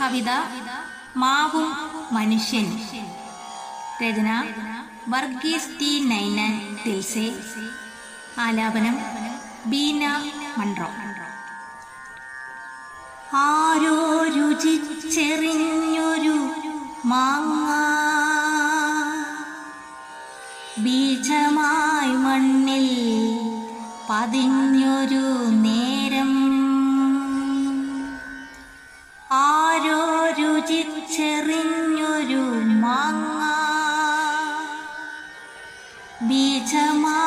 കവിത മാവും മനുഷ്യൻ. രചന വർഗീസ് ടി നൈനൻ ദിൽസെ ആലാപനം ബീന മൺറോ. ആരോ രുചിച്ചെറിഞ്ഞൊരു മാങ്ങ. ബീജമായി മണ്ണിൽ പതിഞ്ഞൊരു നേരം ബീജമായി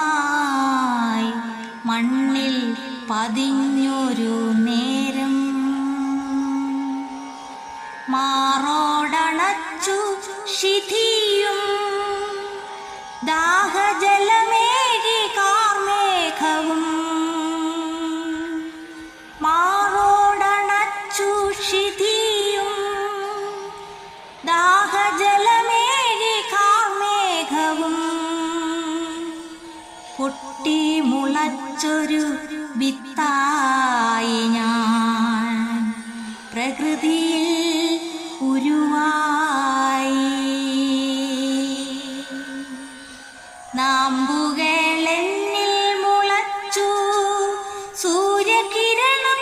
മണ്ണിൽ പതിഞ്ഞൊരു നേരം. മാറോടണച്ചു ശിഥിയും ദാഹജലമേകി മുളച്ചൊരു വിത്തായി ഞാൻ പ്രകൃതിയിൽ ഉരുവായി. നാമ്പുകളെന്നിൽ മുളച്ചു സൂര്യകിരണം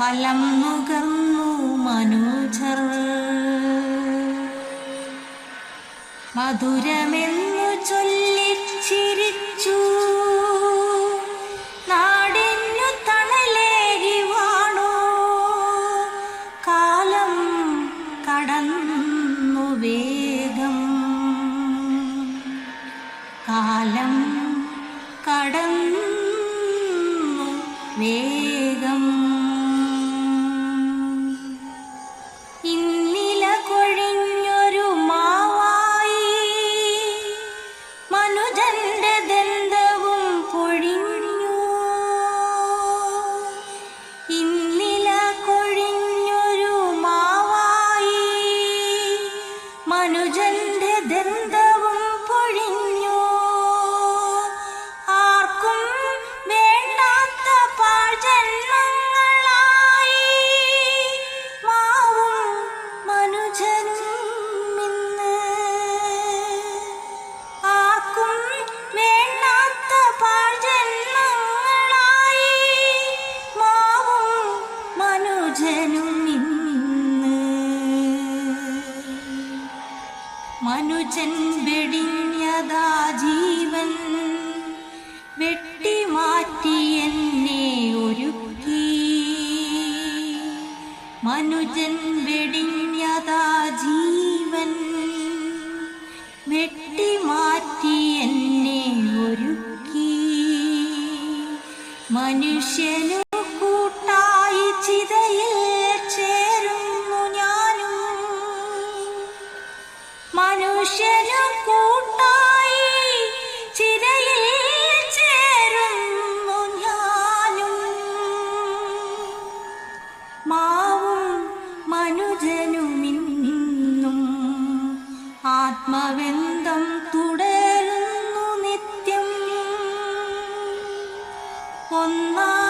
ഫലം നുകർന്നു മനോജർ. മധുരമെന്നു ചൊല്ലിച്ചിരിച്ചു നാടിനു തണലേകി വാണു. കാലം കടന്നു വേഗം. കാലം കടന്നു Modern മനുജനും നിന്ന് മനുജൻ വെടിഞ്ഞതാ ജീവൻ വെട്ടിമാറ്റി എന്നെ ഒരുക്കി. മനുജൻ വെടിഞ്ഞതാ ജീവൻ വെട്ടിമാറ്റി എന്നെ ഒരുക്കി. മനുഷ്യനു മനുജനുമിന്നും ആത്മബന്ധം തുടരുന്നു നിത്യം. ഒന്നായി